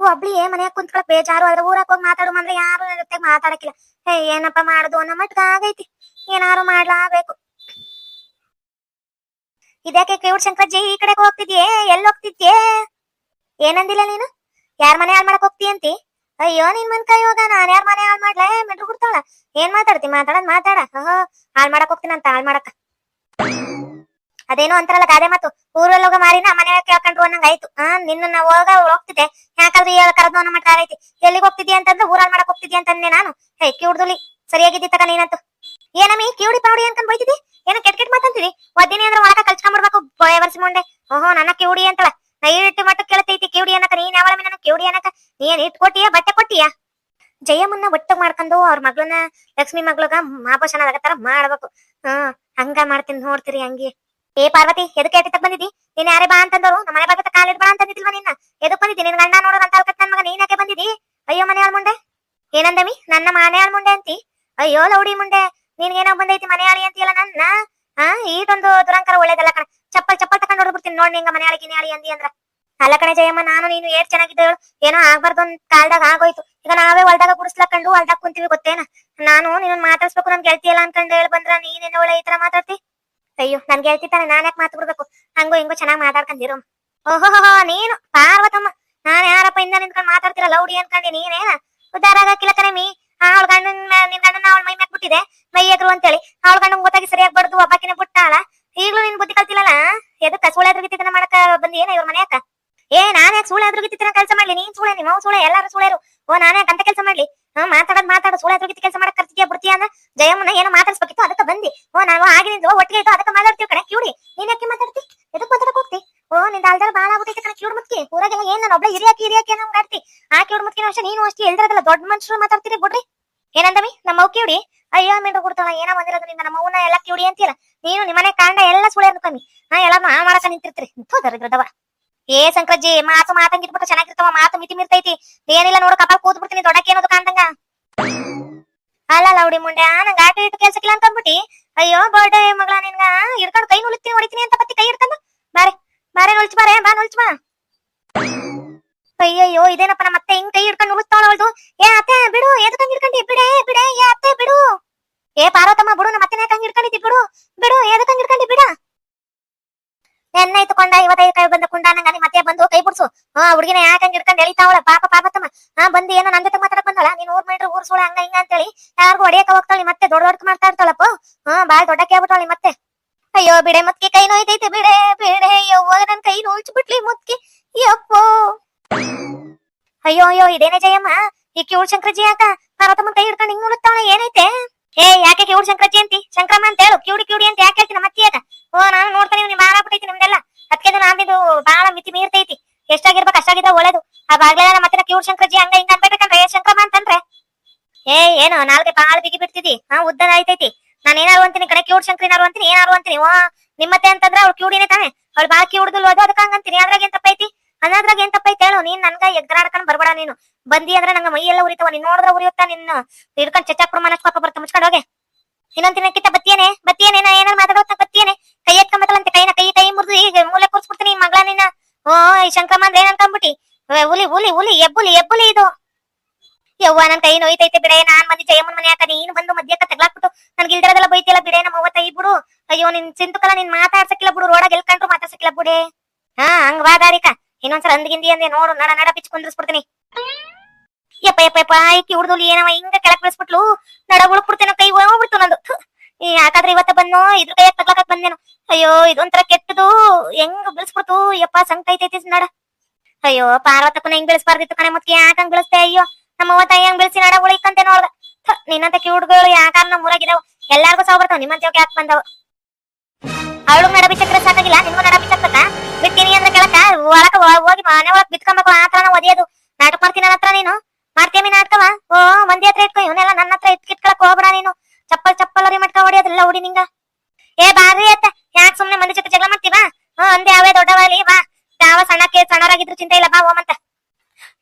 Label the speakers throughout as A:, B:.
A: ಒಬ್ಳಿ ಏ, ಮನ್ಯಾಗ ಕುಂತ್ಕೊಳಕ್ ಬೇಜಾರು. ಆದ್ರೆ ಊರಾಗ ಹೋಗಿ ಮಾತಾಡು ಅಂದ್ರೆ ಯಾರು ಜೊತೆ ಮಾತಾಡಕಿಲ್ಲ ಹೇ, ಏನಪ್ಪ ಮಾಡುದು ಅನ್ನೋ ಮಟ್ಟ ಆಗೈತಿ. ಏನಾರು ಮಾಡ್ಲಾಬೇಕು ಇದ್ಯಾಕೆ ಶಂಕರ ಶಂಕರಜ್ಜಿ ಈ ಕಡೆ ಹೋಗ್ತಿದ್ಯೆ? ಎಲ್ಲಿ ಹೋಗ್ತಿದ್ಯೆ? ಏನಂದಿಲ್ಲ ನೀನು? ಯಾರ ಮನೆ ಹಾಳು ಮಾಡಕ್ ಹೋಗ್ತಿ ಅಂತಿ? ಅಯ್ಯೋ, ನಿನ್ ಮನ್ ಕೈ ಹೋಗ ನಾನ್ ಯಾರ ಮನೆ ಹಾಳು ಮಾಡ್ಲೆ? ಮೆಟ್ರು ಕೊಡ್ತಾಳ ಏನ್ ಮಾತಾಡ್ತಿ? ಮಾತಾಡದ್ ಮಾತಾಡ. ಹಾಳ್ ಮಾಡಕ್ ಅಂತ ಹಾಳ್ ಮಾಡಕ್ ಅದೇನೋ ಅಂತಾರಲ್ಲ ಗಾದೆ ಮಾತು? ಊರಲ್ಲಿ ಹೋಗ ಮಾರಿನ ಮನೆ ಕೇಳ್ಕೊಂಡ್ರು ಅನ್ನಂಗ್ ಆಯ್ತು. ಆ, ನಿನ್ನ ಹೋಗ ಹೋಗ್ತಿದ್ದೆ. ಯಾಕಂದ್ರೆ ಕರೆದು ಅನ್ನೋ ಮಟ್ಟ ಆಗೈತಿ ಎಲ್ಲಿಗೆ ಹೋಗ್ತಿದ್ಯಾ ಅಂತಂದ್ರೆ ಊರಲ್ಲಿ ಮಾಡಕ್ ಹೋಗ್ತಿದ್ಯಾ ಅಂತಂದೆ ನಾನು. ಹೇ, ಕಿವುಡ್ದುಲಿ, ಸರಿಯಾಗಿದ್ದಿ ತಗ ನೀನಂತು. ಏನಮ್ಮಿ ಕಿವುಡಿ ಪಾವಡಿ ಅನ್ಕೊಂಡ್ ಬೈತಿದ್ದಿ? ಏನೋ ಕೆಟ್ಟ ಕೆಟ್ ಮಾತಂತಿದಿ ಒದ್ದಿನಿ ಅಂದ್ರೆ ಒಳಗ ಕಲ್ಸ್ಕೊಂಡ್ಬಿಡ್ಬೇಕು ಬಯ ಬರ್ಸಿ ಮುಂಡೆ. ಓಹೋ, ನನ್ನ ಕಿವುಡಿ ಅಂತಳ. ನಾ ಮಟ್ಟ ಕೇಳ್ತೈತಿ ಕಿವುಡಿ ಅನ್ನಕ. ನೀನ್ ಯಾವಳ ನನ್ನ ಕಿವುಡಿ ಅನ್ನಕ? ನೀನ್ ಇಟ್ ಕೊಟ್ಟಿಯಾ, ಬಟ್ಟೆ ಕೊಟ್ಟಿಯಾ? ಜಯಮ್ಮನ್ನ ಒಟ್ಟಗ್ ಮಾಡ್ಕೊಂಡು ಅವ್ರ ಮಗಳನ್ನ, ಲಕ್ಷ್ಮಿ ಮಗ್ಳಗ ಮಾಪೋಷಣ ಆಗತ್ತಾರ ಮಾಡ್ಬೇಕು. ಹ್ಮ್, ಹಂಗ ಮಾಡ್ತೀನಿ ನೋಡ್ತೀರಿ ಹಂಗೆ. ಏ ಪಾರ್ವತಿ, ಎದಕ್ಕೆ ಎಟ್ಟಿತಕ್ ಬಂದಿದ್ದಿ? ನೀನ್ ಯಾರೇ ಬಾ ಅಂತಂದ್ರು, ನಮ್ಮ ಮನೆ ಬಗ್ಗೆ ಕಾಲಿಡ್ ಬಾ ಅಂತಂದಿದ್ಲ್ವ ನಿನ್ನ? ಎದಕ್ ಬಂದಿದ್ದಿ? ನಿನ್ ಗಂಡ ನೋಡೋಣ ಅಂತ ನನ್ ಮಗ ನೀನ್ ಯಾಕೆ ಬಂದಿದ್ದಿ? ಅಯ್ಯೋ ಮನೆ ಮುಂದೆ. ಏನಂದಮಿ ನನ್ನ ಮನೆ ಮುಂಡೆ ಅಂತಿ. ಅಯ್ಯೋ ಲೌಡಿ ಮುಂಡೆ ನಿನ್ಗೇನೋ ಬಂದೈತಿ ಮನೆ ಆಳಿ ಅಂತೀಯಲ್ಲ ನನ್ನ? ಹಾ ಇದೊಂದು ದುರಂಕಾರ ಒಳ್ಳೇದಲ್ಲ ಕಣ. ಚಪ್ಪಲ್ ಚಪ್ಪಲ್ ತಕೊಂಡ್ ಹೊಡ್ಬಿಡ್ತೀನಿ ನೋಡಿ ನಿಂಗ ಮನೆ ಗಿನಿಯಾಳಿ ಗಿನಿ ಆಳಿ ಅಂದಿ ಅಂದ್ರ. ಅಲ್ಲ ಕಣೆ ಜಯಮ್ಮ, ನಾನು ನೀನು ಏಟ್ ಚೆನ್ನಾಗಿದ್ದೇಳು ಏನೋ ಆಗ್ಬಾರ್ದು ಒಂದ್ ಕಾಲ್ದಾಗ ಆಗೋಯ್ತು. ಈಗ ನಾವೇ ಹೊಲ್ದಾಗ ಗುಡಿಸ್ಲಕೊಂಡು ಹೊಲ್ದಾಗ ಕುಂತೀವಿ ಗೊತ್ತೇನ? ನಾನು ನಿನ್ನ ಮಾತಾಡ್ಸ್ಬೇಕು ನನ್ ಗೆಳತಿಯಲ್ಲ ಅನ್ಕೊಂಡು ಹೇಳ್ ಬಂದ್ರ ನೀನೇನೋ ಒಳ್ಳೆ ಈ ತರ ಮಾತಾಡ್ತಿ? ಅಯ್ಯೋ, ನನ್ಗೆ ಗೆಳತಿ ತಾನೆ ನಾನ್ ಯಾಕೆ ಮಾತು ಹಂಗೋ ಹಿಂಗೋ ಚೆನ್ನಾಗಿ ಮಾತಾಡ್ಕೊಂಡಿರು ಓಹೋಹೋ ನೀನು, ಪಾರ್ವತಮ್ಮ, ನಾನ್ ಯಾರಪ್ಪ ಇಂದ ನಿಂತ್ಕೊಂಡ್ ಮಾತಾಡ್ತಿರ, ಲೌಡಿ ಅನ್ಕೊಂಡಿ, ನೀನೇನ? ಉದ್ದಾರ ಆಗಕ್ಕಿಲ್ಲ ಕರೆಮಿ ಅವಳ ಗಂಡನ್ ನಿನ್ ಗಂಡನ ಅವಳ ಮೈ ಮ್ಯಾಕ್ ಬಿಟ್ಟಿದೆ, ಮೈ ಎಗ್ರು ಅಂತೇಳಿ. ಅವಳ ಗಂಡನ್ ಗೊತ್ತಾಗಿ ಸರಿಯಾಗಿ ಬಡ್ದು, ಒಬ್ಬಾಕಿನ ಬಿಟ್ಟಾಳ. ಈಗ್ಲೂ ನಿನ್ ಬುದ್ಧಿ ಕಲ್ತಿಲ್ಲಲ್ಲ ಎದಕ್ಕ ಸುಳ್ಳೆ ಎದುರುಗಿತ್ತಿನ ಮಾಡಕ ಬಂದಿ ಏನ ಇವ್ರ ಮನೆಯಕ್ಕ ಏ, ನಾನ್ ಯಾಕೆ ಸುಳ್ಳೆ ಎದುರುಗಿತ್ತಿನ ಕೆಲಸ ಮಾಡ್ಲಿ, ನೀನ್ ಸುಳೆ ನಿಮ್ಮ ಸುಳೆ, ಎಲ್ಲಾರು ಸುಳೆರು. ಓ, ನಾನೇ ಅಂತ ಕೆಲಸ ಮಾಡ್ಲಿ? ಹಾ ಮಾತಾಡೋದ್ ಮಾತಾಡ. ಸುಳ್ಳೆ ಎದುರುಗಿತ್ತಿ ಕೆಲಸ ಮಾಡಕ್ ಕರ್ತಿದ್ಯಾ ಬರ್ತೀಯ ಅಂದ ಜಯಮ್ಮನ ಏನೋ ಮಾತಾಡ್ಸ್ಬೇಕಿತ್ತು, ಅದಕ್ಕೆ ಬಂದಿ. ಓ ನಾವು ಆಗಿನಿಂದ ಒಟ್ಟಿಗೆ ಇದ್ದು ಅದಕ್ಕೆ ಮಾತಾಡ್ತೀವಿ ಕಣೆ, ಕ್ಯೂಡಿ. ನೀನ್ ಯಾಕೆ ಮಾತಾಡ್ತಿ? ಎದಕ್ ಮಾತಾಡಕ್ ಹೋಗ್ತಿ? ಓ, ನಿಂದ ಅಲ್ದಾರ ಬಾಳ ಆಗ್ಬಿಟ್ಟೈತೆ ಕಣ ಕಿವುಡ್ ಮುತ್ಕಿ. ಊರಾಗೆಲ್ಲ ಏನ್ ನಾನು ಒಬ್ಳೆ ಹಿರಿಯಾಕಿ ಹಿರಿಯಾಕಿ ನಮ್ಗೆ ಆಡ್ತಿ ಆ ಕಿವುಡ್ ಮುತ್ಕಿನ ಅಷ್ಟೇ, ನೀನು ಅಷ್ಟೇ ಎಲ್ದಿರೋದಲ್ಲ ದೊಡ್ಡ ಮನುಷ್ಯರು ಮಾತಾಡ್ತೀರಿ, ಬಿಡ್ರಿ. ಏನಂದಮಿ ನಮ್ಮ ಅವ್ ಕ್ಯೂಡಿ? ಅಯ್ಯೋ, ಮಿಂಡು ಕೊಡ್ತಾಳ ಏನೋ ಬಂದಿರೋದ್ರಿಂದ ನಮ್ಮ ಅವ್ವನ ಎಲ್ಲ ಕ್ಯೂಡಿ ಅಂತೀರ ನೀನು ನಿಮ್ಮನೆ ಕಾಂಡ ಎಲ್ಲ ಸುಳೆ ಕಮ್ಮಿ. ಹಾ ಎಲ್ಲ ಆ ಮಾಡಕ ನಿಂತಿರ್ತೀರಿ. ದರಿದ್ರದವ. ಏ ಸಂಕ್ರಜ್ಜಿ ಮಾತು ಮಾತಂಗ ಇದ್ಬಿಟ್ಟು ಚೆನ್ನಾಗಿರ್ತಾವ, ಮಾತು ಮಿತಿ ಮಿರ್ತೈತಿ. ಏನಿಲ್ಲ ನೋಡು ಕಪಾಲ್ ಕೂತ್ ಬಿಡ್ತೀನಿ ದೊಡ್ಡಕ್ಕೆ ಏನದು ಕಾಣ್ದಂಗ. ಅಲ್ಲ ಲೌಡಿ ಮುಂಡೆ ನಂಗ ಆಟ ಇಟ್ಟು ಕೆಲ್ಸಕ್ಕಿಲ್ಲ ಅಂತ ಅಂದ್ಬಿಟ್ಟಿ ಅಯ್ಯೋ ಬರ್ಡೇ ಮಗಳ ನಿನ್ಗ, ಹಿಡ್ಕೊಂಡು ಕೈ ನುಲಿತೀನಿ ಹೊಡಿತೀನಿ ಅಂತ ಬತ್ತಿ ಕೈ ಹಿಡ್ಕೊಂಡು? ಬಾರೆ ಬಾರೆ ನುಲ್ಚ್ ಬಾರೆ, ಬಾ ನುಲ್ಚ್ ಬಾ. ಅಯ್ಯಯ್ಯೋ, ಇದೇನಪ್ಪ ನಮ್ಮ ಅತ್ತೆ ಹಿಂಗ್ ಕೈ ಹಿಡ್ಕೊಂಡು ನುಲಿಸ್ತಾಳ ಅವಳ್ದು? ಏ ಅತ್ತೆ, ಬಿಡು ಎದಕ್ ಹಂಗ್ ಹಿಡ್ಕೊಂಡಿ? ಬಿಡೆ ಬಿಡೆ, ಏ ಅತ್ತೆ, ಬಿಡು. ಏ ಪಾರ್ವತಮ್ಮ, ಬಿಡು, ನಮ್ಮ ಅತ್ತೆನ ಯಾಕೆ ಹಿಡ್ಕೊಂಡಿದ್ದಿ? ಬಿಡು ಬಿಡು ಎದಕ್ ಹಂಗ್ ಹಿಡ್ಕೊಂಡಿ? ಬಿಡ. ಎಣ್ಣೆ ಕೊಂಡ ಇವತ್ತೈದು ಕೈ ಬಂದ ಕುಂಡ, ನಂಗ ಮತ್ತೆ ಬಂದು ಕೈ ಬಿಡ್ಸು. ಹಾ, ಹುಡುಗಿನ ಯಾಕಂಗ್ ಹಿಡ್ಕೊಂಡು ಎಳಿತಾವಳ? ಪಾಪ ತಮ್ಮ. ಹಾ, ಬಂದು ಏನೋ ನನ್ ಜೊತೆ ಮಾತಾಡಕ್ ಬಂದಳ? ನೀನ್ ಊರ್ ಮಾಡ್ರಿ ಊರ್ ಸೋಳೆ ಹಂಗ ಹಿಂಗ ಅಂತೇಳಿ ಯಾರಿಗೂ ಹೊಡಿಯಕ ಹೋಗ್ತಾಳಿ ಮತ್ತೆ? ದೊಡ್ಡ ದೊಡ್ಡ ಮಾಡ್ತಾ ಇರ್ತಾಳಪ್ಪ ಹಾ, ಬಾಳ್ ದೊಡ್ಡ ಕೇಳ್ಬಿಟ್ಟಾಳಿ ಮತ್ತೆ. ಅಯ್ಯೋ, ಬಿಡೆ ಮುತ್ಕಿ ಕೈ ನೋಯ್ತೈತೆ ಬಿಡೆ ಬಿಡೆ. ಯವ್ವ, ನನ್ ಕೈ ನೋಯ್ಚ್ ಬಿಟ್ಲಿ ಮುತ್ಕಿ. ಯಪ್ಪೋ. ಅಯ್ಯೋ ಅಯ್ಯೋ, ಇದೇನೆ ಜಯಮ್ಮ? ಈ ಕಿವುಡ್ ಶಂಕರಜಿ ಯಾಕ? ಪಾರ್ವತಮ್ಮ ಕೈ ಹಿಡ್ಕೊಂಡು ಹಿಂಗ್ ಉಳುತ್ತಾಳ ಏನೈತೆ? ಏ, ಯಾಕೆ ಕಿವುಡ್ ಶಂಕರಜಿ ಅಂತಿ? ಶಂಕ್ರಮ್ಮ ಅಂತ ಹೇಳು. ಕಿವುಡಿ ಕಿವುಡಿ ಅಂತ ಯಾಕೆ ಹೇಳ್ತೀನಿ ಓ, ನಾನು ನೋಡ್ತಾನೆ ನೀವು ಬಾಳ ಬಿಟ್ಟೈತಿ ನಿಮ್ದೆಲ್ಲ. ಅದಕ್ಕೆ ನಾನಿದು ಬಾಳ ಮಿತಿ ಮೀರ್ತೈತಿ. ಎಷ್ಟಾಗಿರ್ಬೇಕು ಅಷ್ಟಾಗಿದ್ರೆ ಒಳ್ಳೇದು. ಆ ಬಾಗ್ಲೆಲ್ಲ ಮತ್ತೆ ಶಂಕರ್ ಶಂಕರಜಿ, ಹಂಗ ಹಿಂಗ ಅನ್ಬೇಕಂದ್ರೆ ಶಂಕ್ರಮ ಅಂತಂದ್ರೆ. ಏ, ಏನು ನಾಲ್ಗೆ ಬಾಳ ಬಿಗಿ ಬಿಡ್ತಿದಿ. ಹಾ, ಉದ್ದನ ಆಯ್ತೈತಿ. ನಾನು ಏನಾರು ಅಂತೀನಿ ಕಡೆ ಕ್ಯೂಡ್ ಶಂಕರಿನಾರು ಅಂತೀನಿ, ಏನಾರು ಅಂತೀನಿ. ವಾ ನಿಮ್ಮತ್ತೆ ಅಂತಂದ್ರೆ ಅವ್ಳು ಕ್ಯೂಡಿನೇ ತಾನೆ. ಅವ್ಳು ಬಾಳ ಕಿವುಡ್ದಲ್ ಅದು ಅದಕ್ಕೆ ಹಂಗಂತೀನಿ ಅದ್ರಾಗ ಏನ್ ತಪ್ಪೈತಿ? ಅನ್ನೋದ್ರಾಗ ಏನ್ ತಪ್ಪೈತಿ ಹೇಳು. ನೀನ್ ನನ್ಗ ಎಗ್ರಾಡ್ಕೊಂಡ್ ಬರ್ಬೇಡ ನೀನು. ಬಂದಿ ಅಂದ್ರೆ ನಂಗ ಮೈ ಎಲ್ಲ ಉರಿತವ. ನೀನ್ ನೋಡಿದ್ರ ಉರಿಯುತ್ತಾ ನಿನ್ನ? ಹಿಡ್ಕೊಂಡ್ ಚಚ್ಚಾಕ್ ಪ್ರಮಾಣ ಪಾಪ ಬರ್ತ ಮುಚ್ಕೊಂಡ್ ಹೋಗೆ. ಇನ್ನೊಂದ್ ದಿನಕ್ಕಿಂತ ಬತ್ತಿಯೇನೆ ಬತ್ತಿಯೇನೆ, ನಾ ಏನಾರು ಮಾತಾಡೋತ ಬತ್ತಿಯೇನೆ. ಕೈ ಎತ್ಕೊಂಬತ್ತಲ್ಲಂತೆ ಕೈನ ಕೈ ಕೈ ಮುರಿದು ಈಗ ಮೂಲೆ ಕೂರ್ಸ್ಬಿಡ್ತೀನಿ ಮಗಳ ನಿನ್ನ. ಓ ಶಂಕ್ರಮ್ಮ ಅಂದ್ರೆ ಏನ್ ಹುಲಿ ಹುಲಿ ಹುಲಿ, ಎಬ್ಬುಲಿ ಎಬ್ಬುಲಿ ಇದು. ಯವ್ವ, ನನ್ ಕೈ ನೋಯ್ತೈತೆ ಬಿಡೆ, ನಾನ್ ಮಂದಿ ಜಯಮ್ಮನ್ ಮನೆ ಹಾಕ ನೀನು ಬಂದು ಮದ್ಯಕ್ಕ ತಗ್ಲಾಕ್ಬಿಟ್ಟು ನನ್ಗೆ ಇಲ್ದಿರೋದೆಲ್ಲ ಬೈತಿಲ್ಲ ಬಿಡೆ, ನಮ್ಮ ಅವ್ವ ತಾಯಿ ಬಿಡು ಅಯ್ಯೋ, ನಿನ್ ಚಿಂತಕಲ್ಲ ನಿನ್ ಮಾತಾಡ್ಸಕ್ಕಿಲ್ಲ ಬಿಡು, ರೋಡಾಗ ಎಲ್ಕಂಡ್ರು ಮಾತಾಡ್ಸಕ್ಕಿಲ್ಲ ಬಿಡೆ. ಹಾ, ಹಂಗ್ ಬಾ ದಾರಿಕ. ಇನ್ನೊಂದ್ಸಲ ಅಂದ್ಗಿಂದಿ ಅಂದೆ, ನೋಡು, ನಡ ನಡ ಪಿಚ್ ಕುಂದ್ರಿಸ್ಬಿಡ್ತೀನಿ. ಯಪ್ಪ ಯಪ್ಪ ಯಪ್ಪ ಈಕಿ ಹುಡ್ದು ಏನವ, ಹಿಂಗ ಕೆಳಕ್ ಬಿಡಿಸ್ಬಿಟ್ಲು ನಡ ಉಳ್ಕ್ಬಿಡ್ತೇನೆ ಕೈ ಹೋಗ್ಬಿಡ್ತು ನಂದು. ಈ ಯಾಕಾದ್ರೆ ಇವತ್ತ ಬಂದ್ನೋ ಇದ್ರ ಕೈಯಾಗ ತಗ್ಲಾಕಕ್ ಬಂದೇನು. ಅಯ್ಯೋ, ಇದೊಂಥರ ಕೆಟ್ಟದು. ಹೆಂಗ್ ಬಿಡಿಸ್ಬಿಡ್ತು ಯಪ್ಪ ಸಂಕ ಐತೈತಿ ನಡ. ಅಯ್ಯೋ ಪಾರ್ವತಕ್ಕನ ಹೆಂಗ್ ಬೆಳೆಸ್ಬಾರ್ದಿತ್ತು ಕಣೆ ಮುತ್ತಿ ಯಾಕಂಗ್ ಬೆಳೆಸ್ತೆ ಅಯ್ಯೋ, ನಮ್ಮ ತಾಯಿ ಹೆಂಗ್ ಬೆಳೆಸಿ ನಡ ಉಳಿಕಂತೆ ನೋಡ್ದ. ನಿನ್ನಂತ ಕಿವುಡ್ಗಳು ಯಾಕಾರ ನಮ್ಮ ಊರಾಗಿದಾವ ಎಲ್ಲಾರ್ಗು ಸಾವ್ ಬರ್ತಾವ ನಿಮ್ಮಂತ ಯಾಕೆ ಬಂದವ? ಅವಳು ನಡ ಬಿಚ್ಚಕ್ರೆ ಸಾಕಾಗಿಲ್ಲ ನಿಮ್ಗೂ ನಡ ಬಿಚ್ಚಕ್ಕ ಬಿಡ್ತೀನಿ ಅಂದ್ರೆ ಕೆಳಕ ಒಳಕ ಹೋಗಿ ಮನೆ ಒಳಗ್ ಬಿತ್ಕೊಂಬೇಕು ಆ ತರ ಒದಿಯೋದು. ನಾಟಕ ಮಾಡ್ತೀನಿ ನನ್ನ ಹತ್ರ ನೀನು? ಮಾಡ್ತೀಯಮ್ಮಿ ನಾಟಕವ ಓ ಮಂದಿ ಹತ್ರ ಇಟ್ಕೊ, ಇವನ್ನೆಲ್ಲ ನನ್ನ ಹತ್ರ ಇಟ್ಕಿಟ್ಕೊಳಕ್ ಹೋಗ್ಬೇಡ ನೀನು. ಚಪ್ಪಲ್ ಚಪ್ಪಲ್ ಅರಿ ಮಟ್ಕ ಹೊಡಿಯೋದಿಲ್ಲ ಓಡಿ? ನಿಂಗ. ಏ ಬಾರಿ ಅತ್ತ. ಯಾಕೆ ಸುಮ್ನೆ ಮಂದಿ ಜೊತೆ ಜಗಳ ಮಾಡ್ತೀವ ಹ್ಮ್, ಅಂದೆ ಅವೇ ದೊಡ್ಡವಾಲಿ ಬಾ. ಯಾವ ಸಣ್ಣಕ್ಕೆ ಸಣ್ಣರಾಗಿದ್ರು ಚಿಂತೆ ಇಲ್ಲ, ಬಾ ಓಮಂತ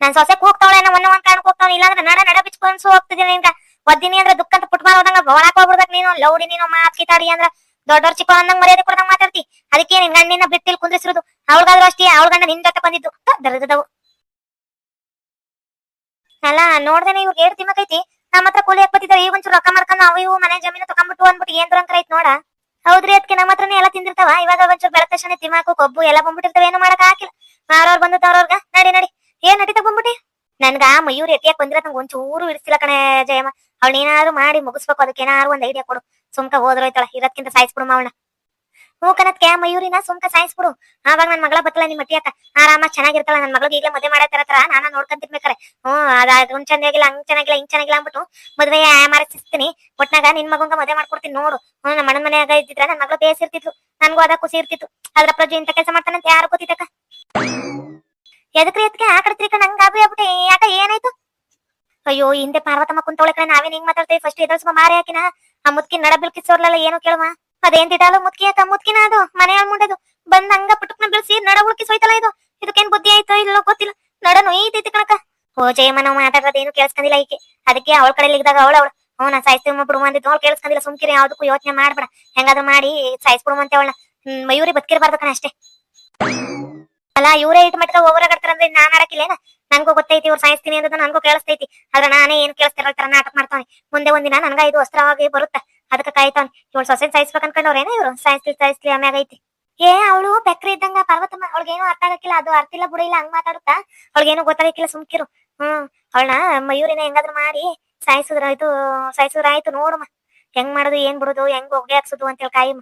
A: ನಾನ್ ಸೊಸೆ ಕೂಗ್ತಾವಳೆ, ಏನೋ ಒಂದ್ ಒಂದ್ ಕಾರಣಕ್ಕೆ ಹೋಗ್ತಾವ ಇಲ್ಲಾಂದ್ರೆ ನಡ ನಡ ಬಿಚ್ಕೊಂಡ್ಸು ಹೋಗ್ತಿದ್ದೀನಿ ನಿಂಗ ಒದ್ದಿನಿ ಅಂದ್ರೆ ದುಃಖ ಅಂತ ಪುಟ್ಬಾಲ್ ಹೋದಂಗ ಒಳಕ್ ಹೋಗ್ಬಿಡ್ಬೇಕು ನೀನು. ಲೌಡಿ ನೀನು, ಮಾತ್ ಕಿತಾಡಿ ಅಂದ್ರ ದೊಡ್ಡವ್ರ ಚಿಕ್ಕ ಅಂದಂಗ್ ಮರ್ಯಾದೆ ಕೊಡ್ದಂಗ್ ಮಾತಾಡ್ತಿ. ಅದಕ್ಕೆ ನಿನ್ ಗಂಡಿನ ಬಿಟ್ಟಿಲ್ ಕುಂದ್ರಿಸಿರೋದು. ಅವಳಿಗಾದ್ರೂ ಅಷ್ಟೇ, ಅವಳ ಗಂಡ ನಿನ್ ಜೊತೆ ಬಂದಿದ್ದು. ದರದವು ಅಲ್ಲ ನೋಡ್ದೇನೆ ಇವ್ರಿಗೆ ಏಟ್ ನಮ್ಮ ಹತ್ರ ಕೂಲಿ ಹಾಕ್ ಬತ್ತಿದ್ದಾರೆ ಈಗ ಒಂಚೂರು ರೊಕ್ಕ ಮಾಡ್ಕೊಂಡು ನಾವು ಇವು ಮನೆ ಜಮೀನು ತಗೊಂಡ್ಬಿಟ್ಟು ಅಂದ್ಬಿಟ್ಟು ಏನ್ ದುರಂಕರ ಐತ್ ನೋಡ. ಹೌದ್ರಿ ಅದಕ್ಕೆ ನಮ್ಮ ಹತ್ರನೇ ಎಲ್ಲ ತಿಂದಿರ್ತಾವ. ಇವಾಗ ಒಂಚೂರು ಬೆಳದ ತಕ್ಷಣ ತಿಮ್ಮಾಕು, ಕೊಬ್ಬು ಎಲ್ಲ ಬಂದ್ಬಿಟ್ಟಿರ್ತಾವ. ಏನು ಮಾಡಕ್ ಹಾಕಿಲ್ಲ ಮಾರೋರ್ ಬಂದು ತವ್ರವ್ರಗ ನಡಿ ನಡಿ. ಏನ್ ನಡೀತಾ ಬಂದ್ಬಿಟ್ಟಿ ನನ್ಗ ಆ ಮಯೂರ್ ಎತ್ತಿಯಾಗ ಬಂದಿರ ನಂಗೆ ಒಂಚೂರು ಇಡಿಸಿಲ್ಲ ಕಣೆ ಜಯಮ್ಮ. ಅವಳು ಏನಾದ್ರು ಮಾಡಿ ಮುಗಿಸ್ಬೇಕು. ಅದಕ್ಕೆ ಏನಾದ್ರು ಒಂದ್ ಐಡಿಯಾ ಕೊಡು. ಸುಮ್ಕ ಹೋದ್ರೋಯ್ತಾಳ. ಇರೋದ್ಕಿಂತ ಸಾಯಿಸ್ಬಿಡು ಮಾವಣ್ಣ. ಹ್ಞೂ ಕನತ್ಕೆ ಮಯೂರಿನ ಸುಮ್ಕ ಸಾಯಿಸ್ಬಿಡು. ಆವಾಗ ನನ್ ಮಗಳ ಬತ್ತಲ ನಿಮ್ ಅಕ್ಕ ಆರಾಮ ಚೆನ್ನಾಗಿರ್ತಾಳ, ನನ್ ಮಗಳಿಗೆ ಈಗಲೇ ಮದುವೆ ಮಾಡತ್ತಾರ ತರ ನಾನ ನೋಡ್ಕೊಂತಿರ್ಬೇಕಾರೆ. ಹ್ಮ್ ಅದ ಚಂದ ಚೆನ್ನಾಗಿಲ್ಲ ಹಂಗ್ ಚೆನ್ನಾಗಿಲ್ಲ, ಹಿಂಗ್ ಚೆನ್ನಾಗಿಲ್ಲ ಅಂದ್ಬಿಟ್ಟು ಮದುವೆ ಮಾರಿಸ್ತೀನಿ ಒಟ್ನಾಗ ನಿನ್ ಮಗಂಗ ಮದುವೆ ಮಾಡ್ಕೊಡ್ತೀನಿ ನೋಡು. ಹ್ಮ್ ನಮ್ಮ ಮಣ್ಣನ ಮನ್ಯಾಗ ಇದ್ದಿದ್ರ ನನ್ ಮಗಳು ಬೇಸಿರ್ತಿದ್ಲು. ನನ್ಗೂ ಅದ ಖುಷಿ ಇರ್ತಿತ್ತು. ಅದ್ರ ಪ್ರಜೆ ಇಂತ ಕೆಲಸ ಮಾಡ್ತಾನಂತ ಯಾರು ಗೊತ್ತಿದ್ದಕ್ಕ ಎದಕ್ರಿ ಎದಕ್ಕೆ ಆ ಕಡೆ ತಿರ್ಕ ನಂಗೆ ಯಾಕ, ಏನಾಯ್ತು? ಅಯ್ಯೋ, ಹಿಂದೆ ಪಾರ್ವತಮ್ಮ ಕುಂತವಳೆ ಕಡೆ ನಾವೇನ್ ಹಿಂಗ್ ಮಾತಾಡ್ತೇವೆ? ಫಸ್ಟ್ ಎದುರಿಸ್ಬ ಮಾರಿ ಹಾಕಿನ. ಆ ಮುದ್ಕಿ ನಡ ಬಿಲ್ಕಿಸೋರ್ಲಲ್ಲ ಏನು ಕೇಳುವ. ಅದೇನ್ ತಿಟಾಲು ಮುತ್ಕಿ ಅಕ್ಕ ಮುತ್ಕಿನ ಅದು ಮನೆ ಮುಂಡದು ಬಂದ್ ಹಂಗ ಪುಟಕ್ನ ಬೆಳೆಸಿ ನಡ ಹುಡುಕಿ ಸೋಯ್ತಲ್ಲ ಇದು. ಇದಕ್ಕೇನ್ ಬುದ್ಧಿ ಆಯ್ತೋ ಇಲ್ಲೋ ಗೊತ್ತಿಲ್ಲ. ನಡ ನೋಯ್ತೈತಿ ಕಣಕ ಓ ಜಯಮ್ಮ ನಾವು ಮಾತಾಡೋದೇನು ಕೇಳಿಸ್ಕೊಂಡಿಲ್ಲ ಈಕೆ. ಅದಕ್ಕೆ ಅವಳ ಕಡೆ ಇದ್ದಾಗ ಅವಳ ಅವಳು, ಹ್ಞೂ, ನಾ ಸಾಯಿಸ್ತೀವಿ ಬಿಡು ಅಂದಿದ್ದು. ಅವಳು ಕೇಳಿಸ್ಕೊಂಡಿಲ್ಲ ಸುಮ್ಕಿರಿ, ಯಾವ್ದಕ್ಕೂ ಯೋಚನೆ ಮಾಡ್ಬೇಡ. ಹೆಂಗಾದ್ರೂ ಮಾಡಿ ಸಾಯಿಸ್ಬಿಡು ಅಂತ ಅವಳ ಮಯೂರಿ ಬದುಕಿರ್ಬಾರ್ದು ಕಣ ಅಷ್ಟೇ. ಅಲ್ಲ, ಇವರೇ ಇಟ್ ಮಟ್ಟ ಹೋಗೋರಾಗಡ್ತಾರ ಅಂದ್ರೆ ನಾನ್ ಆಡಕಿಲ್ಲೇನ ನನಗೂ ಗೊತ್ತೈತಿ, ಇವ್ರು ಸಾಯಿಸ್ತೀನಿ ಅಂತ ನನಗೂ ಕೇಳಿಸ್ತೈತಿ. ಆದ್ರೆ ನಾನೇ ಏನ್ ಕೇಳಿಸ್ತಿರೋ ನಾಟಕ ಮಾಡ್ತಾನೆ ಮುಂದೆ ಒಂದಿನ ನನ್ಗ ಇದು ಅಸ್ತ್ರವಾಗಿ ಬರುತ್ತೆ. ಅದಕ್ಕೆ ಕಾಯ್ತಾನೆ ಇವಳು ಸೊಸೆ ಸಾಯಿಸ್ಬೇಕು ಅನ್ಕೊಂಡವ್ರೇನ ಇವ್ರು? ಸಾಯಿಸ್ಲಿ ಸಾಯಿಸ್ಲಿ ಆಮ್ಯಾಗ ಐತಿ. ಏ, ಅವಳು ಬೆಕ್ರಿ ಇದ್ದಂಗ ಪಾರ್ವತಮ್ಮ, ಅವಳಿಗೇನು ಅರ್ಥ ಆಗಕ್ಕಿಲ್ಲ, ಅದು ಅರ್ಥ ಇಲ್ಲ ಬುಡ, ಇಲ್ಲ ಹಂಗ್ ಮಾತಾಡುತ್ತಾ? ಅವಳಿಗೇನು ಗೊತ್ತಾಗಕ್ಕಿಲ್ಲ ಸುಮ್ಕಿರು. ಹ್ಮ್, ಅವಳನ್ನ ಮಯೂರಿನ ಹೆಂಗಾದ್ರು ಮಾಡಿ ಸಾಯಿಸಿದ್ರ ಆಯ್ತು ಸಾಯಿಸಿದ್ರ ಆಯ್ತು ನೋಡಮ್ಮ ಹೆಂಗ್ ಮಾಡುದು, ಏನ್ ಬಿಡುದು, ಹೆಂಗ್ ಹೊಗೆ ಅಂತ ಅಂತೇಳಿ ಕಾಯಿ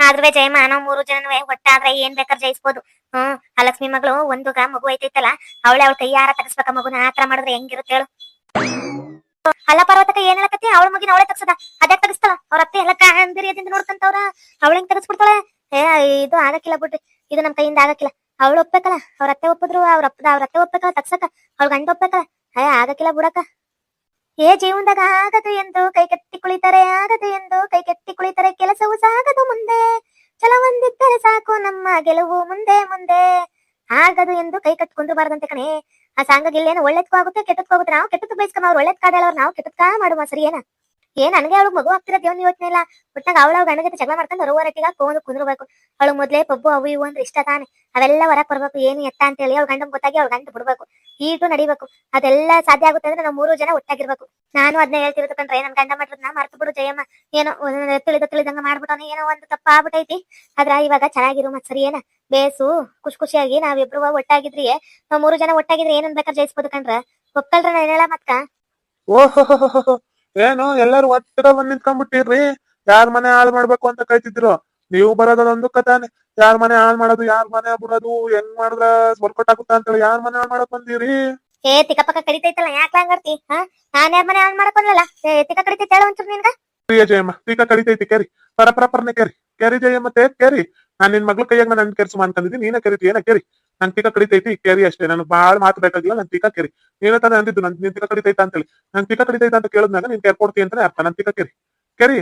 A: ಆದ್ರೆ ಜಯಮ್ಮ, ನಾವು ಮೂರು ಜನನುವೆ, ಒಟ್ಟಾದ್ರೆ ಏನ್ ಬೇಕಾದ್ರೆ ಜಯಿಸ್ಬೋದು. ಹ್ಮ್, ಆ ಲಕ್ಷ್ಮಿ ಮಗಳು ಒಂದುಗ ಮಗು ಐತೈತಲ್ಲ, ಅವಳೆ ಅವಳ ಕೈಯಾರ ತಗಸ್ಬೇಕ ಮಗುನ ಆತರ ಮಾಡಿದ್ರೆ ಹೆಂಗಿರುತ್ತೆ ಹೇಳು? ಅಲ್ಲ ಪರ್ವತಕ ಏನ್ ಹೇಳಕತ್ತಿ? ಅವಳ ಮಗಿನ ಅವಳೆ ತಗ್ಸದ. ಅದೇ ತಗಸ್ತಾಳ? ಅವ್ರ ಅತ್ತೆ ಎಲ್ಲ ಕಾಂದಿರಿಯದಿಂದ ನೋಡ್ಕಂತವ್ರ. ಅವಳ ಹೆಂಗ್ ತಗಸ್ಬಿಡ್ತಾಳೆ? ಏ, ಇದು ಆಗಕ್ಕಿಲ್ಲ ಬಿಡ್ರಿ. ಇದು ನಮ್ ಕೈಯಿಂದ ಆಗಕ್ಕಿಲ್ಲ. ಅವಳು ಒಪ್ಬೇಕಲ್ಲ? ಅವ್ರ ಅತ್ತೆ ಒಪ್ಪಿದ್ರು, ಅವ್ರ ಅಪ್ಪ, ಅವ್ರ ಅತ್ತೆ ಒಪ್ಬೇಕಲ್ಲ ತಗ್ಸಕ? ಅವ್ಳ ಗಂಡ ಒಪ್ಬೇಕಲ್ಲ? ಏ, ಆಗಕ್ಕಿಲ್ಲ ಬಿಡಕ ಏ, ಜೀವನದಾಗ ಆಗದು ಎಂದು ಕೈ ಕೆತ್ತಿ ಕುಳಿತಾರೆ, ಆಗದು ಎಂದು ಕೈ ಕೆತ್ತಿ ಕುಳಿತಾರೆ, ಕೆಲಸವು ಸಾಗದು ಮುಂದೆ. ಛಲವೊಂದಿದ್ದರೆ ಸಾಕು ನಮ್ಮ ಗೆಲುವು ಮುಂದೆ ಮುಂದೆ. ಆಗದು ಎಂದು ಕೈ ಕಟ್ಕೊಂಡು ಬಾರದಂತೆ ಕಣೆ. ಆ ಸಾಂಗ ಇಲ್ಲೇನು ಆಗುತ್ತೆ, ಕೆಟ್ಟದ್ಕೂ ಆಗುತ್ತೆ. ನಾವು ಕೆಟ್ಟದ್ ಬಯಸ್ಕೊಂಡ್ ಅವ್ರು ಒಳ್ಳೇದ್ ಅವ್ರು, ನಾವು ಕೆಟ್ಟದ್ ಕಾ ಮಾಡುವ ಸರಿ ಏನ ಏ, ನನಗೆ ಅವಳು ಮಗು ಆಗ್ತಿರತ್ತೆ ದೇವನ ಯೋಚನೆ ಇಲ್ಲ. ಒಟ್ಟಾಗ ಅವಳ ಗಂಡನ ಜೊತೆ ಜಗಳ ಮಾಡ್ಕೊಂಡು ಹೊರವರಟ್ಟಿಗ ಕೋಂದು ಕುಂದ್ರಬೇಕು. ಅವಳು ಮೊದ್ಲೇ ಪಬ್ಬು ಅವು ಇವು ಅಂದ್ರೆ ಇಷ್ಟ ತಾನೆ. ಅವೆಲ್ಲ ಹೊರಕ್ ಬರ್ಬೇಕು, ಏನು ಎತ್ತ ಅಂತ ಹೇಳಿ ಅವ್ಳ ಗಂಡನ್ ಗೊತ್ತಾಗಿ ಅವ್ಳ ಗಂಡ ಬಿಡ್ಬೇಕು. ಈಟು ನಡಿಬೇಕು. ಅದೆಲ್ಲ ಸಾಧ್ಯ ಆಗುತ್ತೆ ಅಂದ್ರೆ ನಾವು ಮೂರು ಜನ ಒಟ್ಟಾಗಿರ್ಬೇಕು. ನಾನು ಅದನ್ನ ಹೇಳ್ತಿರೋದು ಕಂಡ್ರೆ ನನ್ ಗಂಡ ಮಾಡ್ರದ್ನ ಮರ್ತು ಬಿಡು ಜಯಮ್ಮ. ಏನೋ ತಿಳಿದ ತಿಳಿದಂಗ ಮಾಡ್ಬಿಟ್ಟವನ, ಏನೋ ಒಂದು ತಪ್ಪ ಆಗ್ಬಿಟ್ಟೈತಿ ಆದ್ರ ಇವಾಗ ಚೆನ್ನಾಗಿರು ಮತ್ ಸರಿ, ಏನ? ಬೇಸು, ಖುಷಿ ಖುಷಿಯಾಗಿ ನಾವಿಬ್ರು ಒಟ್ಟಾಗಿದ್ರಿ ನಾವ್ ಮೂರು ಜನ ಒಟ್ಟಾಗಿದ್ರೆ ಏನನ್ ಬೇಕಾದ್ರೆ ಜಯಿಸ್ಬೋದು ಕಂಡ್ರ ಒಕ್ಕಲ್ರ ಹೇಳ ಮತ್ತ
B: ಓಹೋ ಏನು ಎಲ್ಲಾರು ಒಟ್ಟದ ಬಂದ್ ನಿಂತ್ಕೊಂಡ್ಬಿಟ್ಟಿರ್ರಿ. ಯಾರ್ ಮನೆ ಹಾಳು ಮಾಡ್ಬೇಕು ಅಂತ ಕೈತಿದ್ರು ನೀವು ಬರೋದೊಂದು ಕಥಾನೆ. ಯಾರ್ ಮನೆ ಹಾಳು ಮಾಡೋದು ಯಾರ್ ಮನೆ ಬಿಡೋದು ಹೆಂಗ್ ಮಾಡಿದ್ರ ವರ್ಕೌಟ್ ಆಗುತ್ತ ಅಂತೇಳಿ ಯಾರ್ ಮನೆ ಹಾಳು ಮಾಡಕ್ ಬಂದಿರಿ?
A: ಏ ತಿಕ್ಕ ಪಕ್ಕ ಕಡಿತೈತಲ್ಲ ಯಾಕೆ ಹಂಗರ್ತಿ ಹಾ? ನಾನ್ ಯಾರ ಮನೆ ಹಾಳ್ ಮಾಡಕ್ ಬಂದಲ್ಲ ಏ ತಿಕ್ಕ ಕಡಿತೈತೆ ಹೇಳ ಒಂಚೂರು ನಿನ್ಗ.
B: ಪ್ರಿಯ ಜಯಮ್ಮ ತೀಕ ಕಡಿತೈತಿ ಕೇರಿ. ಪರ ಪರ ಪರನೆ ಕೆರಿ. ಕೆರಿ ಜಯಮ್ಮ ತೇ ಕೇರಿ. ನಾನ್ ನಿನ್ ಮಗ್ಳು ಕೈಯಾಗ ನಾನು ಕೆರ್ಸು ಅಂತಂದಿದ್ದೀನಿ ನೀನ ಕರಿತಿ ಏನ ಕೆರಿ? ನನ್ ತೀಕ ಕಡಿತೈತಿ ಕೆರಿ ಅಷ್ಟೇ. ನನಗೆ ಬಾಳ ಮಾತು ಬೇಕಾಗಿಲ್ಲ ನನ್ ತೀಕ ಕೆರಿ. ನೀನ ತಾನೇ ಅಂದಿದ್ದು ನನ್ ನಿನ್ ತೀಕ ಕಡಿತೈತ ಅಂತೇಳಿ. ನನ್ ತೀಕ ಕಡಿತೈತ ಅಂತ ಕೇಳಿದ್ನಾಗ ನೀನ್ ಕೇರ್ ಕೊಡ್ತಿ ಅಂತಾನೆ ಅರ್ಥ. ನನ್ ತೀಕ ಕೆರಿ. ಕೆರಿ.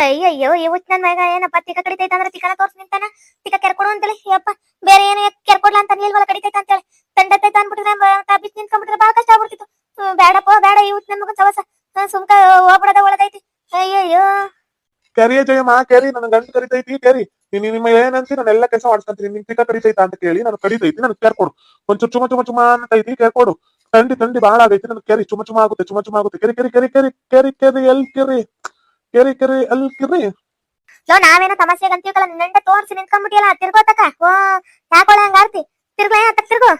A: ಅಯ್ಯಯ್ಯೋ ಇವತ್ ನನ್ ಮಗ ಏನಪ್ಪ? ತಿಕ್ಕ ಕಡಿತೈತ ಅಂದ್ರೆ ತಿಕ್ಕನ ತೋರ್ಸ್ ನಿಂತಾನ? ತಿಕ್ಕ ಕೆರ್ಕೊಡು ಅಂತೇಳಿ. ಯಪ್ಪ ಬೇರೆ ಏನು ಕೆರ್ಕೊಡ್ಲ ಅಂತ ನಿಲ್ವಲ್ಲ ಕಡಿತೈತ ಅಂತೇಳಿ. ತಂಡತೈತ ಅನ್ಬಿಟ್ಟಿದ್ರೆ ಬಿಸ್ ನಿಂತ್ಕೊಂಡ್ಬಿಟ್ರೆ ಬಾಳ ಕಷ್ಟ ಆಗ್ಬಿಡ್ತಿತ್ತು. ಬೇಡಪ್ಪ ಬೇಡ ಇವತ್ ನನ್ ಮಗನ್ ಸವಸ. ಸುಮ್ಕ ಹೋಗ್ಬಿಡದ ಒಳದೈತಿ ಅಯ್ಯಯ್ಯೋ.
B: ಕೆರಿಯ ಜಯಮ್ಮ ಕೆರಿ ನನ್ ಗಂಟು ಕರಿತೈತಿ ಕೆರಿ. ನೀನ್ ನಿಮ್ಮ ಏನಂತಿ? ನಾನು ಎಲ್ಲ ಕೆಲಸ ಮಾಡ್ಸ್ಕೊಂತೀನಿ. ನಿನ್ ತೀಕ ಕಡಿತೈತ ಅಂತ ಕೇಳಿ ನಾನು ಕಡಿತೈತಿ ನನ್ ಕೇರ್ಕೊಡು ಒಂಚೂರು ಚುಮ ಚುಮ ಚುಮ ಅಂತ ಐತಿ ಕೇರ್ ಕೊಡು. ತಂಡಿ ತಂಡಿ ಬಾಳ ಆಗೈತಿ. ನನ್ ಕೆರಿ. ಚುಮ ಚುಮ ಆಗುತ್ತೆ ಚುಮ ಚುಮ ಆಗುತ್ತೆ. ಕೆರಿ ಕೆರಿ ಕೆರಿ ಕೆರಿ ಕೆರಿ ಕೆರಿ ಎಲ್ ಕೆರಿ? ಕೆರಿ ಕೆರಿ ಎಲ್ ಕೆರಿ?
A: ಲೋ ನಾವೇನೋ ತಮಾಷೆಗೆ ಅಂತೀವಲ್ಲ ನಿನ್ನಂಟ ತೋರ್ಸಿ ನಿಂತ್ಕೊಂಡ್ಬಿಟ್ಟಿಯಲ್ಲ ತಿರ್ಗೋತಕ ಓ ಯಾಕೊಳ ಹಂಗಾರ್ತಿ ತಿರ್ಗೋ ತಕ್ಕ ತಿರ್ಗೋ.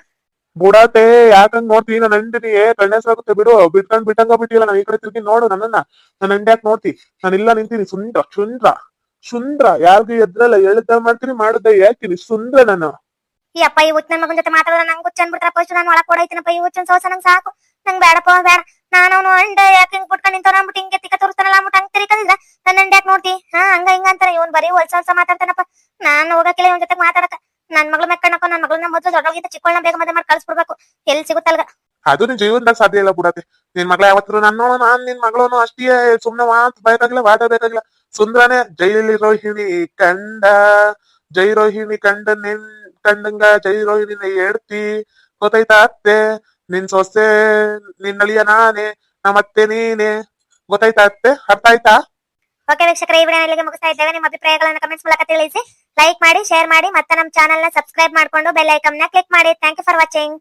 B: ಬುಡಾತೆ ಯಾಕಂಗ್ ನೋಡ್ತೀನಿ ನನ್ನ ಅಂಡಿನಿ ಕಣ್ಣೆಸಾಗುತ್ತೆ ಬಿಡು. ಬಿಟ್ಕೊಂಡ್ ಬಿಟ್ಟಂಗ ಬಿಟ್ಟಿಲ್ಲ ನಾನು ಈ ಕಡೆ ತಿರುಗಿ ನೋಡು ನನ್ನನ್ನ. ನನ್ನ ಅಂಡಿ ಯಾಕೆ ನೋಡ್ತಿ. ನಾನು ಇಲ್ಲ ನಿಂತೀನಿ ಸುಂದ್ರ ಸುಂದ್ರ ಸುಂದ್ರ ಯಾರಿಗೂ ಎದ್ರಲ್ಲ ಹೇಳ್ದ ಮಾಡ್ತೀನಿ, ಮಾಡುದ ಹೇಳ್ತೀನಿ ಸುಂದ್ರ ನಾನು
A: ಈ ಅಪ್ಪ, ಈ ಹುಚ್ಚ ಮಗನ ಜೊತೆ ಮಾತಾಡೋದು ನಂಗೆ ಹುಚ್ಚ ಅನ್ಬಿಟ್ರ ಫಸ್ಟ್ ನಾನು ಒಳಗೆ ಕೊಡೈತಿನಪ್ಪ ಈ ಹುಚ್ಚನ್ ಸೋಸ ನಂಗೆ ಸಾಕು. ನಂಗೆ ಬೇಡಪ್ಪ ಬೇಡ. ನಾನು ಅವನು ಅಂಡ ಯಾಕೆ ಹಿಂಗ್ ಬಿಟ್ಕೊಂಡು ನಿಂತವ್ರ ಅಂದ್ಬಿಟ್ಟು ಹಿಂಗೆ ತಿಕ್ಕ ತೋರಿಸ್ತಾನಲ್ಲ ಅಂದ್ಬಿಟ್ಟು ಹಂಗೆ ತಿರ್ಕೊಂಡಿದ್ರ ನನ್ನ ಅಂಡ ಯಾಕೆ ನೋಡ್ತಿ. ಹಾ, ಹಂಗ ಹಿಂಗ ಅಂತಾನೆ ಇವನ್ ಬರೀ ಹೊಲ್ಸ ಹೊಲ್ಸ ಮಾತಾಡ್ತಾನಪ್ಪ. ನಾನು ಹೋಗಕ್ಕಿಲ್ಲ ಇವನ್ ಜೊತೆ ಮಾತಾಡಕ ನನ್ ಮಗಳು ಮೆಕ್ಕಣಕ್ಕ ನನ್ನ ಮಗಳನ್ನ ಮೊದಲು ದೊಡ್ಡೋಗಿದ್ದ ಚಿಕ್ಕಳನ್ನ ಬೇಗ ಮದುವೆ ಮಾಡಿ ಕಳ್ಸ್ಬಿಡ್ಬೇಕು. ಎಲ್ಲಿ ಸಿಗುತ್ತಲ್ಗ?
B: ಅದು ನಿನ್ ಜೀವನದಾಗ ಸಾಧ್ಯ ಇಲ್ಲ ಬಿಡತ್ತೆ ನಿನ್ ಮಗಳ ಯಾವತ್ತೂ ನನ್ನ ನಾನ್ ನಿನ್ ಮಗಳನು ಅಷ್ಟೇ ಸುಮ್ನೆ ಮಾತ್ ಬೇಕಾಗಿಲ್ಲ ವಾದ ಬೇಕಾಗಿಲ್ಲ ಸುಂದ್ರನೇ ಜೈಲಿ ರೋಹಿಣಿ ಕಂಡ ಜೈ ರೋಹಿಣಿ ಕಂಡ ನಿನ್ ಕಂಡಂಗ ಜೈ ರೋಹಿಣಿನ ಹೇಳ್ತಿ ಗೊತ್ತಾಯ್ತಾ ಅತ್ತೆ ನಿನ್ ಸೊಸೆ ನಿನ್ ಅಳಿಯ ನಾನೇ ನಮ್ಮತ್ತೆ ನೀನೆ ಗೊತ್ತಾಯ್ತಾ ಅತ್ತೆ ಅರ್ಥ ಆಯ್ತಾ
A: ಓಕೆ ವೀಕ್ಷಕರೇ ಈ ವಿಡಿಯೋ ಮುಗಿಸ್ತಾ ಇದ್ದೇವೆ ನಿಮ್ಮ ಅಭಿಪ್ರಾಯಗಳನ್ನು ಕಮೆಂಟ್ಸ್ ಮೂಲಕ ತಿಳಿಸಿ ಲೈಕ್ ಮಾಡಿ ಶೇರ್ ಮಾಡಿ ಮತ್ತೆ ನಮ್ಮ ಚಾನೆಲ್ನ ಸಬ್ಸ್ಕ್ರೈಬ್ ಮಾಡ್ಕೊಂಡು ಬೆಲ್ ಐಕನ್ನ ಕ್ಲಿಕ್ ಮಾಡಿ ಥ್ಯಾಂಕ್ ಯು ಫಾರ್ ವಾಚಿಂಗ್